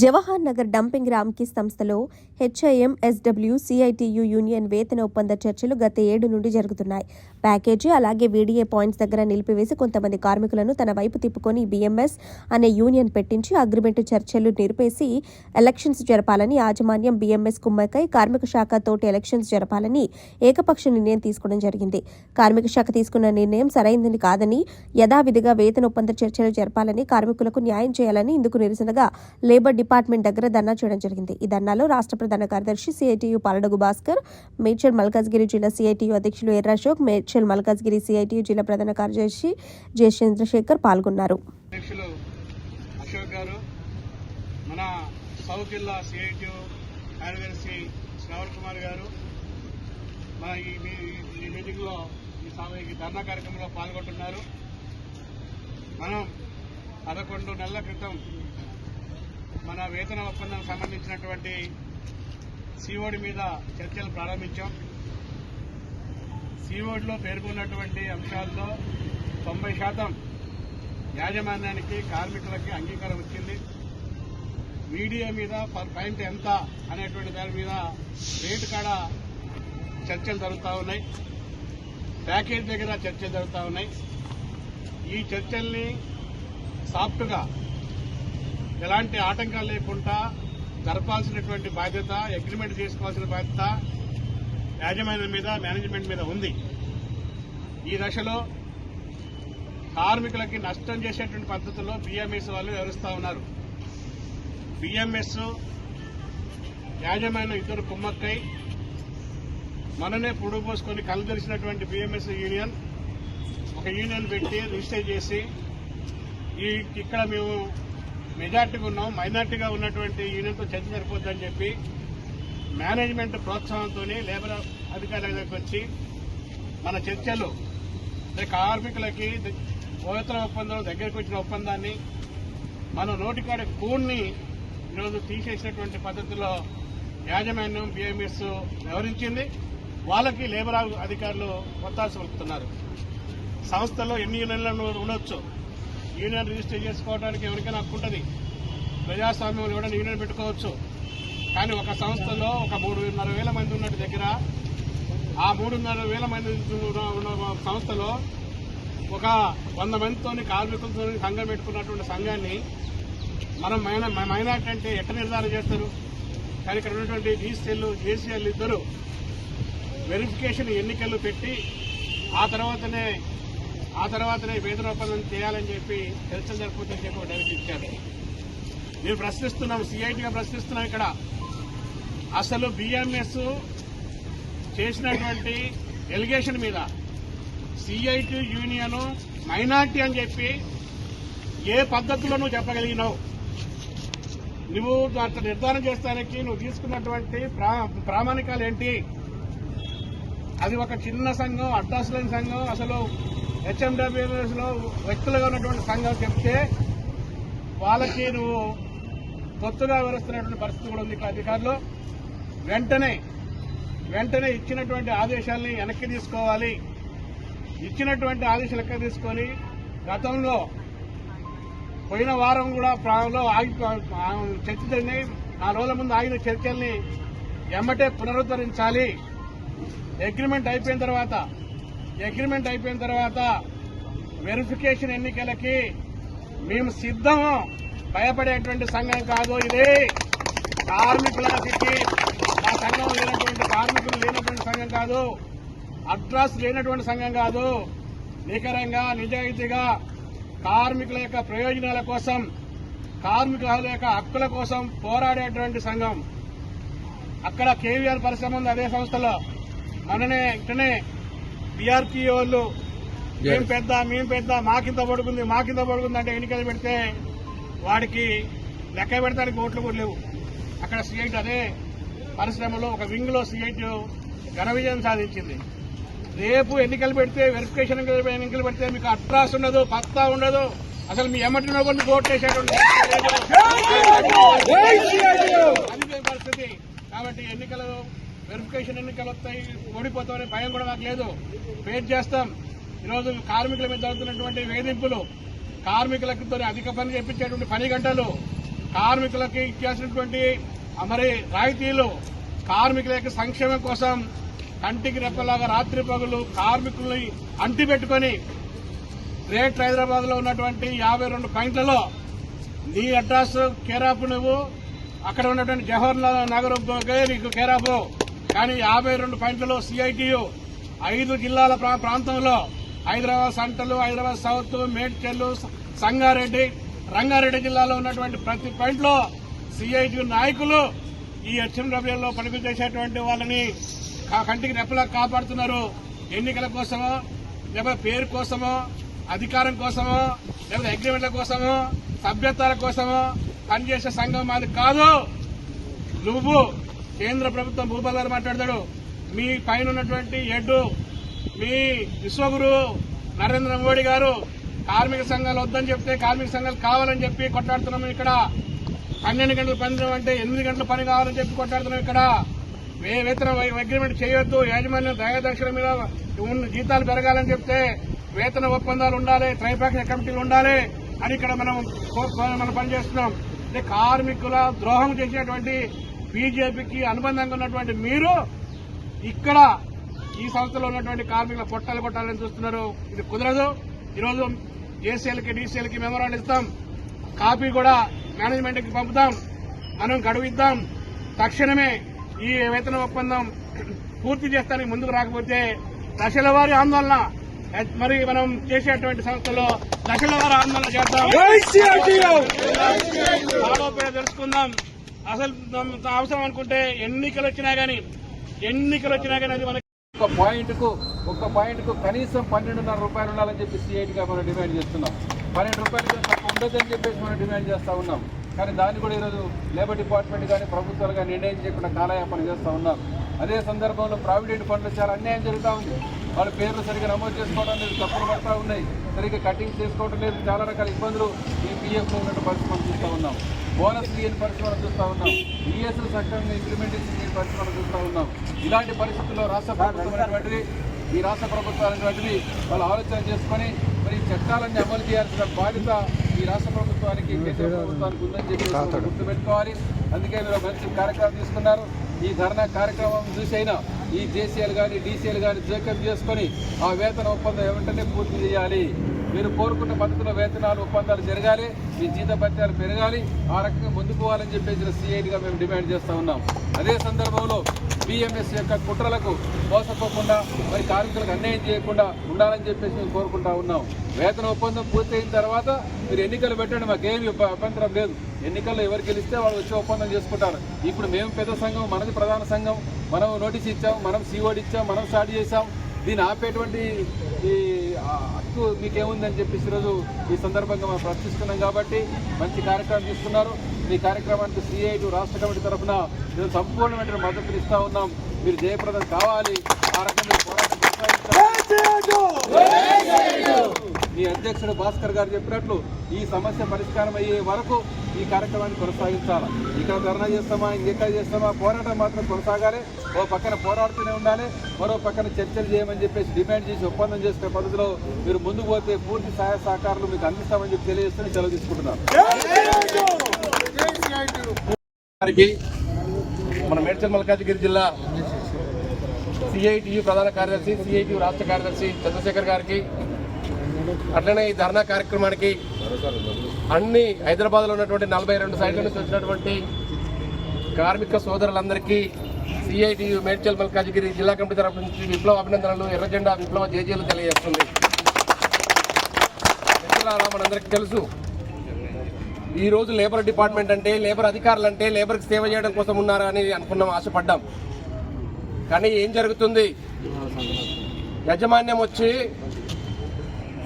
Jawahar Nagar dumping రామ్కి సంస్థలో HIM SW CITU union వేతన ఒప్పంద చర్చలు గత ఏడు నుండి జరుగుతున్నాయి. ప్యాకేజీ అలాగే వీడిఏ పాయింట్స్ దగ్గర నిలిపివేసి కొంతమంది కార్మికులను తన వైపు తిప్పుకొని బిఎంఎస్ అనే యూనియన్ పెట్టించి అగ్రిమెంట్ చర్చలు నిరిపేసి ఎలక్షన్స్ జరపాలని యాజమాన్యం బిఎంఎస్ కుమ్మకై కార్మిక శాఖ తోటి ఎలక్షన్స్ జరపాలని ఏకపక్ష నిర్ణయం తీసుకోవడం జరిగింది. కార్మిక శాఖ తీసుకున్న నిర్ణయం సరైందని కాదని యథావిధిగా వేతన ఒప్పంద చర్చలు జరపాలని కార్మికులకు న్యాయం చేయాలని ఇందుకు నిరసనగా లేబర్ డిపార్ట్మెంట్ దగ్గర ధర్నా చేయడం జరిగింది. ఈ ధర్నాలో రాష్ట్ర ప్రధాన కార్యదర్శి సిఐటియు పాలడగు భాస్కర్ మేడ్చల్ మల్కాజ్గిరి జిల్లా సిఐటియు అధ్యక్షులు ఎర్ర అశోక్ మేడ్చల్ మల్కాజ్గిరి సిఐటియు జిల్లా ప్రధాన కార్యదర్శి జె చంద్రశేఖర్ పాల్గొన్నారు. అధ్యక్షులు అశోక్ గారు మన సౌత్ జిల్లా సిఐటి కార్యదర్శి శ్రావణ్ కుమార్ గారు మన ఈ మీ- ఈ మీటింగ్లో ఈ సామూహిక ధర్నా కార్యక్రమంలో పాల్గొంటున్నారు. మనం పదకొండు నెలల క్రితం మన వేతన ఒప్పందానికి సంబంధించినటువంటి సిఓడి మీద చర్చలు ప్రారంభించాం. సిఓడిలో పేర్కొన్నటువంటి అంశాల్లో తొంభై శాతం యాజమాన్యానికి కార్మికులకి అంగీకారం వచ్చింది. మీడియా మీద పర్ పాయింట్ ఎంత అనేటువంటి దాని మీద రేటు కాడ చర్చలు జరుగుతూ ఉన్నాయి. ప్యాకేజ్ దగ్గర చర్చలు జరుగుతూ ఉన్నాయి. ఈ చర్చల్ని సాఫ్ట్గా ఎలాంటి ఆటంకాలు లేకుండా జరపాల్సినటువంటి బాధ్యత అగ్రిమెంట్ చేసుకోవాల్సిన బాధ్యత యాజమాన్యం మీద మేనేజ్మెంట్ మీద ఉంది. ఈ దశలో కార్మికులకి నష్టం చేసేటువంటి పద్ధతిలో బిఎంఎస్ వాళ్ళు వివరిస్తూ ఉన్నారు. బిఎంఎస్ యాజమాన్యం ఇద్దరు కుమ్మక్కై మననే పొడుగు పోసుకొని కళ్ళు తెరిచినటువంటి బిఎంఎస్ యూనియన్ ఒక యూనియన్ పెట్టి రిజిస్టర్ చేసి ఈ ఇక్కడ మేము మెజార్టీగా ఉన్నాం మైనార్టీగా ఉన్నటువంటి యూనియన్తో చర్చ సరిపోద్దని చెప్పి మేనేజ్మెంట్ ప్రోత్సాహంతో లేబర్ అధికారుల దగ్గరికి వచ్చి మన చర్చలు కార్మికులకి వేతన ఒప్పందం దగ్గరికి వచ్చిన ఒప్పందాన్ని మన నోటికాడ కూన్ని ఈరోజు తీసేసినటువంటి పద్ధతిలో యాజమాన్యం బిఎంఎస్ వ్యవహరించింది. వాళ్ళకి లేబర్ అధికారులు ఒత్తాసు పలుకుతున్నారు. సంస్థలో ఎన్ని యూనియన్లు ఉండొచ్చు? యూనియన్ రిజిస్టర్ చేసుకోవడానికి ఎవరికైనా హక్కు ఉంటుంది. ప్రజాస్వామ్యం ఎవరైనా యూనియన్ పెట్టుకోవచ్చు. కానీ ఒక సంస్థలో ఒక మూడున్నర వేల మంది ఉన్నట్టు దగ్గర ఆ మూడున్నర వేల మంది ఉన్న సంస్థలో ఒక వంద మందితో కార్మికులతో సంఘం పెట్టుకున్నటువంటి సంఘాన్ని మనం మైన మైనార్టీ అంటే ఎట్లా నిర్ధారణ చేస్తారు? కానీ ఇక్కడ ఉన్నటువంటి డీసీఎల్ జేసీఎల్ ఇద్దరు వెరిఫికేషన్ ఎన్నికలు పెట్టి ఆ తర్వాతనే ఆ తర్వాతనే వేతన ఒప్పందం చేయాలని చెప్పి చర్చలు జరుపుతుందని చెప్పి ఒక డైరెక్ట్ ఇచ్చారు. మేము ప్రశ్నిస్తున్నాం సిఐటిగా ప్రశ్నిస్తున్నాం ఇక్కడ. అసలు బిఎంఎస్ చేసినటువంటి ఎలిగేషన్ మీద సిఐటి యూనియన్ మైనార్టీ అని చెప్పి ఏ పద్ధతిలో నువ్వు చెప్పగలిగినావు? నువ్వు అట్లా నిర్ధారణ చేస్తానికి నువ్వు తీసుకున్నటువంటి ప్రా- ప్రామాణికాలు ఏంటి? అది ఒక చిన్న సంఘం అడ్డాస్ సంఘం అసలు హెచ్ఎండబ్ల్యూఎస్లో వ్యక్తులుగా ఉన్నటువంటి సంఘం చెప్తే వాళ్ళకి నువ్వు కొత్తగా వివరిస్తున్నటువంటి పరిస్థితి కూడా ఉంది ఇక్కడ అధికారులు. వెంటనే వెంటనే ఇచ్చినటువంటి ఆదేశాలని వెనక్కి తీసుకోవాలి. ఇచ్చినటువంటి ఆదేశాలు ఎక్కడ తీసుకొని గతంలో పోయిన వారం కూడా ప్రాణంలో ఆగి చర్చ జరిగినాయి నాలుగు రోజుల ముందు ఆగిన చర్చల్ని ఎమ్మటే పునరుద్ధరించాలి. అగ్రిమెంట్ అయిపోయిన తర్వాత అగ్రిమెంట్ అయిపోయిన తర్వాత వెరిఫికేషన్ ఎన్నికలకి మేము సిద్ధము భయపడేటువంటి సంఘం కాదు. ఇది కార్మికులకి మా సంఘం లేనటువంటి కార్మికులు లేనటువంటి సంఘం కాదు. అడ్రస్ లేనటువంటి సంఘం కాదు. నికరంగా నిజాయితీగా కార్మికుల యొక్క ప్రయోజనాల కోసం కార్మికుల యొక్క హక్కుల కోసం పోరాడేటువంటి సంఘం. అక్కడ కేవీఆర్ పరిశ్రమ ఉంది అదే సంస్థలో. మననే ఇక్కడనే బీఆర్పీ వాళ్ళు మేము పెద్ద మేము పెద్ద మాకింత పడుకుంది మాకింత పడుకుంది అంటే ఎన్నికలు పెడితే వాడికి లెక్క పెడతానికి ఓట్లు కూడా లేవు. అక్కడ సిఐటి అదే పరిశ్రమలో ఒక వింగ్లో సిఐటి ఘన విజయం సాధించింది. రేపు ఎన్నికలు పెడితే వెరిఫికేషన్ ఎన్నికలు పెడితే మీకు అట్రాస్ ఉండదు పత్తా ఉండదు. అసలు మీ ఎమ్మటినో కొన్ని ఓట్లు వేసేటువంటి అది పరిస్థితి. కాబట్టి ఎన్నికలు వెరిఫికేషన్ ఎన్నికలు వస్తాయి ఓడిపోతామనే భయం కూడా మాకు లేదు. ఫేస్ చేస్తాం. ఈరోజు కార్మికుల మీద జరుగుతున్నటువంటి వేధింపులు కార్మికులతో అధిక పని చేపించేటువంటి పని గంటలు కార్మికులకి ఇచ్చేసినటువంటి మరి రాయితీలు కార్మికుల యొక్క సంక్షేమం కోసం కంటికి రెప్పలాగా రాత్రి పగులు కార్మికుల్ని అంటి పెట్టుకొని గ్రేట్ హైదరాబాద్లో ఉన్నటువంటి యాభై రెండు పాయింట్లలో నీ అడ్రస్ కేరాపు నువ్వు అక్కడ ఉన్నటువంటి జవహర్లాల్ నగర్ నీకు కేరాపు. కానీ యాభై రెండు పాయింట్లలో సిఐటియు ఐదు జిల్లాల ప్రా- ప్రాంతంలో హైదరాబాద్ సెంట్రల్ హైదరాబాద్ సౌత్ మేడ్చెల్లు సంగారెడ్డి రంగారెడ్డి జిల్లాలో ఉన్నటువంటి ప్రతి పాయింట్లో సిఐటి నాయకులు ఈ హెచ్ఎండబ్ల్యూలో పనులు చేసేటువంటి వాళ్ళని కంటికి రెప్పలా కాపాడుతున్నారు. ఎన్నికల కోసమో లేకపోతే పేరు కోసమో అధికారం కోసమో లేకపోతే అగ్రిమెంట్ల కోసమో సభ్యత్వాల కోసమో పనిచేసే సంఘం మాది కాదు. నువ్వు కేంద్ర ప్రభుత్వం భూపాల్ మాట్లాడతాడు. మీ పైన ఉన్నటువంటి ఎడ్డు మీ విశ్వగురు నరేంద్ర మోడీ గారు కార్మిక సంఘాలు వద్దని చెప్తే కార్మిక సంఘాలు కావాలని చెప్పి కొట్లాడుతున్నాం ఇక్కడ. పన్నెండు గంటల పని అంటే ఎనిమిది గంటల పని కావాలని చెప్పి కొట్లాడుతున్నాం ఇక్కడ. వే- వేతన అగ్రిమెంట్ చేయొద్దు. యాజమాన్యం దయాదక్షిణ మీద ఉన్న జీతాలు పెరగాలని చెప్తే వేతన ఒప్పందాలు ఉండాలి త్రైపాక్షిక కమిటీలు ఉండాలి అని ఇక్కడ మనం మనం పనిచేస్తున్నాం అంటే కార్మికుల ద్రోహం చేసేటువంటి బీజేపీకి అనుబంధంగా ఉన్నటువంటి మీరు ఇక్కడ ఈ సంస్థలో ఉన్నటువంటి కార్మికుల పొట్టాలు కొట్టాలని చూస్తున్నారు. ఇది కుదరదు. ఈరోజు జేసీఎల్కి డీసీఎల్కి మెమోరాండ్ ఇస్తాం. కాపీ కూడా మేనేజ్మెంట్కి పంపుతాం. మనం గడువు ఇద్దాం తక్షణమే ఈ వేతన ఒప్పందం పూర్తి చేస్తానికి ముందుకు రాకపోతే దశల వారి ఆందోళన. మరి మనం చేసేటువంటి సంస్థలో దశల వారి ఆందోళన చేద్దాం. తెలుసుకుందాం. అసలు అవసరం అనుకుంటే ఎన్నికలు వచ్చినా గానీ ఎన్నికలు వచ్చినా గానీ అది మనకి ఒక పాయింట్కు ఒక పాయింట్కు కనీసం పన్నెండున్నర రూపాయలు ఉండాలని చెప్పి సిఐటి గా మనం డిమాండ్ చేస్తున్నాం. పన్నెండు రూపాయలు కన్నా చెప్పేసి మనం డిమాండ్ చేస్తూ ఉన్నాం. కానీ దాన్ని కూడా ఈరోజు లేబర్ డిపార్ట్మెంట్ కానీ ప్రభుత్వాలు కానీ నిర్ణయం చేయకుండా కాలయాపన చేస్తూ ఉన్నాం. అదే సందర్భంలో ప్రావిడెంట్ ఫండ్లు చాలా అన్యాయం జరుగుతూ ఉంది. వాళ్ళ పేర్లు సరిగ్గా నమోదు చేసుకోవడం లేదు తప్పులు పడతా ఉన్నాయి. సరిగ్గా కటింగ్ చేసుకోవడం లేదు చాలా రకాల ఇబ్బందులు ఈ పిఎఫ్లో ఉన్నట్టు పరిస్థితి మనం చూస్తూ ఉన్నాం. బోనస్ లేని పరిస్థితి మనం చూస్తూ ఉన్నాం. ఈఎస్ఎల్ సక్రమంగా ఇంప్లిమెంటేషన్ లేని పరిస్థితి మనం చూస్తూ ఉన్నాం. ఇలాంటి పరిస్థితుల్లో రాష్ట్ర ప్రభుత్వం ఈ రాష్ట్ర ప్రభుత్వం వాళ్ళు ఆలోచన చేసుకొని మరి చట్టాలన్నీ అమలు చేయాల్సిన బాధ్యత ఈ రాష్ట్ర ప్రభుత్వానికి కేంద్ర ప్రభుత్వానికి ఉందని చెప్పి గుర్తుపెట్టుకోవాలి. అందుకే మీరు మంచి కార్యక్రమం తీసుకున్నారు. ఈ ధర్నా కార్యక్రమం చూసి అయినా ఈ జేసీఎల్ కానీ డీసీఎల్ కానీ జేకప్ చేసుకొని ఆ వేతన ఒప్పందం వెంటనే పూర్తి చేయాలి. మీరు కోరుకున్న పద్ధతిలో వేతనాలు ఒప్పందాలు జరగాలి. మీ జీత భత్యాలు పెరగాలి. ఆ రకంగా ముందుకు పోవాలని చెప్పేసి సిఐడిగా మేము డిమాండ్ చేస్తూ ఉన్నాం. అదే సందర్భంలో బిఎంఎస్ యొక్క కుట్రలకు మోసపోకుండా మరి కార్మికులకు అన్యాయం చేయకుండా ఉండాలని చెప్పేసి మేము కోరుకుంటా ఉన్నాం. వేతన ఒప్పందం పూర్తయిన తర్వాత మీరు ఎన్నికలు పెట్టండి మాకేమి అభ్యంతరం లేదు. ఎన్నికల్లో ఎవరు గెలిస్తే వాళ్ళు వచ్చి ఒప్పందం చేసుకుంటారు. ఇప్పుడు మేము పెద్ద సంఘం మనది ప్రధాన సంఘం. మనం నోటీస్ ఇచ్చాం మనం సీఓడి ఇచ్చాం మనం స్టార్ట్ చేసాం దీన్ని ఆపేటువంటి ఈ హక్కు మీకేముందని చెప్పేసి ఈరోజు ఈ సందర్భంగా మనం ప్రశ్నిస్తున్నాం కాబట్టి మంచి కార్యక్రమం తీసుకున్నారు. ఈ కార్యక్రమానికి సిఐటి రాష్ట్ర కమిటీ తరఫున మేము సంపూర్ణమైన మద్దతు ఇస్తూ ఉన్నాం. మీరు జయప్రదం కావాలి. ఆ రకంగా పోరాటం మీ అధ్యక్షుడు భాస్కర్ గారు చెప్పినట్లు ఈ సమస్య పరిష్కారం అయ్యే వరకు ఈ కార్యక్రమాన్ని కొనసాగించాలి? ఇక్కడ ధర్నా చేస్తామా? ఇంకెక్కడ చేస్తామా? పోరాటం మాత్రం కొనసాగాలి. ఓ పక్కన పోరాడుతూనే ఉండాలి. మరో పక్కన చర్చలు చేయమని చెప్పేసి డిమాండ్ చేసి ఒప్పందం చేసుకునే పద్ధతిలో మీరు ముందుకు పోతే పూర్తి సహాయ సహకారాలు మీకు అందిస్తామని చెప్పి తెలియజేస్తూనే సెలవు తీసుకుంటున్నాను మన మేడ్చల్ మల్కాజిగిరి జిల్లా సిఐటియు ప్రధాన కార్యదర్శి సిఐటియు రాష్ట్ర కార్యదర్శి చంద్రశేఖర్ గారికి అట్లనే ఈ ధర్నా కార్యక్రమానికి అన్ని హైదరాబాద్లో ఉన్నటువంటి నలభై రెండు సైట్ల నుంచి వచ్చినటువంటి కార్మిక సోదరులందరికీ సిఐటియు మేడ్చల్ మల్కాజిగిరి జిల్లా కమిటీ తరఫు నుంచి విప్లవ అభినందనలు ఎర్రజెండా విప్లవ జేజీలు తెలియజేస్తుంది. మనందరికీ తెలుసు ఈ రోజు లేబర్ డిపార్ట్మెంట్ అంటే లేబర్ అధికారులు అంటే లేబర్కి సేవ చేయడం కోసం ఉన్నారా అని అనుకున్నాం ఆశపడ్డాం. కానీ ఏం జరుగుతుంది? యాజమాన్యం వచ్చి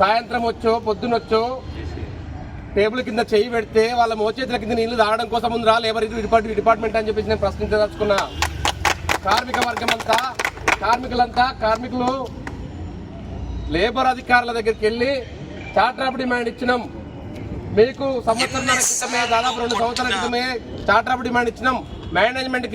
సాయంత్రం వచ్చో పొద్దునొచ్చో టేబుల్ కింద చేయి పెడితే వాళ్ళ మోచేతుల కింద నీళ్ళు తాగడం కోసం ఉందిరా లేబర్ డిపార్ట్మెంట్ డిపార్ట్మెంట్ అని చెప్పేసి నేను ప్రశ్నించదలుచుకున్నా. కార్మిక వర్గం అంతా కార్మికులంతా కార్మికులు లేబర్ అధికారుల దగ్గరికి వెళ్ళి చార్టర్ డిమాండ్ ఇచ్చినాం. మీకు సంవత్సరం క్రితమే దాదాపు రెండు సంవత్సరాల క్రితమే చార్టర్ డిమాండ్ ఇచ్చినాం. మేనేజ్మెంట్